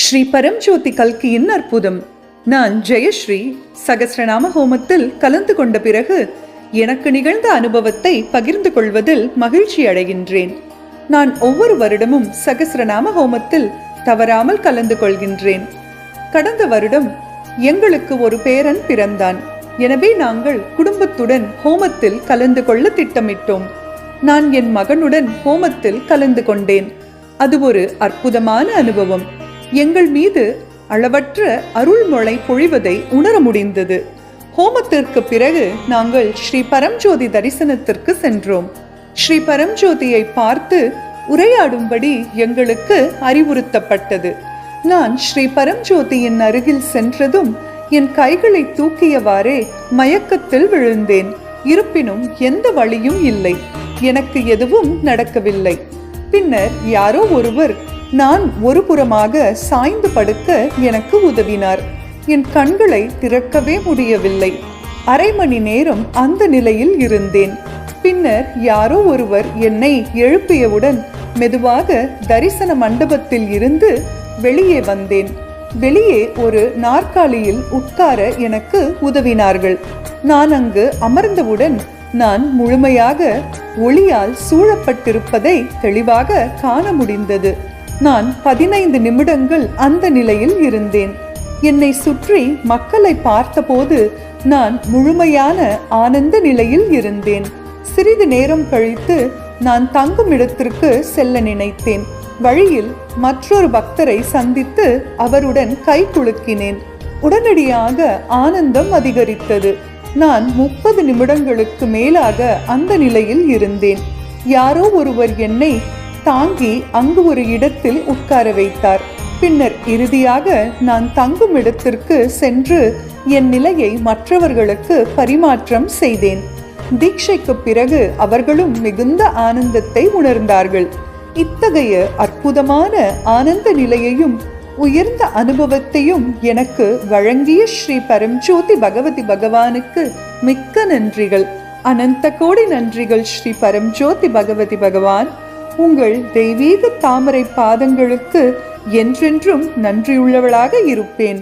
ஸ்ரீ பரம்ஜோதி கல்கியின் அற்புதம். நான் ஜெயஸ்ரீ சகசிரநாம ஹோமத்தில் கலந்து கொண்ட பிறகு எனக்கு நிகழ்ந்த அனுபவத்தை பகிர்ந்து கொள்வதில் மகிழ்ச்சி அடைகின்றேன். நான் ஒவ்வொரு வருடமும் சகசிரநாம ஹோமத்தில் தவறாமல் கலந்து கொள்கின்றேன். கடந்த வருடம் எங்களுக்கு ஒரு பேரன் பிறந்தான். எனவே நாங்கள் குடும்பத்துடன் ஹோமத்தில் கலந்து கொள்ள திட்டமிட்டோம். நான் என் மகனுடன் ஹோமத்தில் கலந்து கொண்டேன். அது ஒரு அற்புதமான அனுபவம். எங்கள் மீது அளவற்ற அருள்மொழை பொழிவதை உணர முடிந்தது. ஹோமத்திற்கு பிறகு நாங்கள் ஸ்ரீ பரம்ஜோதி தரிசனத்திற்கு சென்றோம். ஸ்ரீ பரம்ஜோதியை பார்த்து உரையாடும்படி எங்களுக்கு அறிவுறுத்தப்பட்டது. நான் ஸ்ரீ பரம்ஜோதியின் அருகில் சென்றதும் என் கைகளை தூக்கியவாறே மயக்கத்தில் விழுந்தேன். இருப்பினும் எந்த வழியும் இல்லை. எனக்கு எதுவும் நடக்கவில்லை. பின்னர் யாரோ ஒருவர் நான் ஒரு புறமாக சாய்ந்து படுக்க எனக்கு உதவினார். என் கண்களை திறக்கவே முடியவில்லை. அரை மணி நேரம் அந்த நிலையில் இருந்தேன். பின்னர் யாரோ ஒருவர் என்னை எழுப்பியவுடன் மெதுவாக தரிசன மண்டபத்தில் இருந்து வெளியே வந்தேன். வெளியே ஒரு நாற்காலியில் உட்கார எனக்கு உதவினார்கள். நான் அங்கு அமர்ந்தவுடன் நான் முழுமையாக ஒளியால் சூழப்பட்டிருப்பதை தெளிவாக காண முடிந்தது. நான் பதினைந்து நிமிடங்கள் அந்த நிலையில் இருந்தேன். என்னை சுற்றி மக்களை பார்த்தபோது நான் முழுமையான ஆனந்த நிலையில் இருந்தேன். சிறிது நேரம் கழித்து நான் தங்கும் இடத்திற்கு செல்ல நினைத்தேன். வழியில் மற்றொரு பக்தரை சந்தித்து அவருடன் கை குலுக்கினேன். உடனடியாக ஆனந்தம் அதிகரித்தது. நான் முப்பது நிமிடங்களுக்கு மேலாக அந்த நிலையில் இருந்தேன். யாரோ ஒருவர் என்னை தாங்கி அங்கு ஒரு இடத்தில் உட்கார வைத்தார். பின்னர் இறுதியாக நான் தங்கும் இடத்திற்கு சென்று என் நிலையை மற்றவர்களுக்கு பரிமாற்றம் செய்தேன். தீட்சைக்கு பிறகு அவர்களும் மிகுந்த ஆனந்தத்தை உணர்ந்தார்கள். இத்தகைய அற்புதமான ஆனந்த நிலையையும் உயர்ந்த அனுபவத்தையும் எனக்கு வழங்கிய ஸ்ரீ பரம்ஜோதி பகவதி பகவானுக்கு மிக்க நன்றிகள். அனந்த கோடி நன்றிகள் ஸ்ரீ பரம்ஜோதி பகவதி பகவான். உங்கள் தெய்வீக தாமரை பாதங்களுக்கு என்றென்றும் நன்றியுள்ளவளாக இருப்பேன்.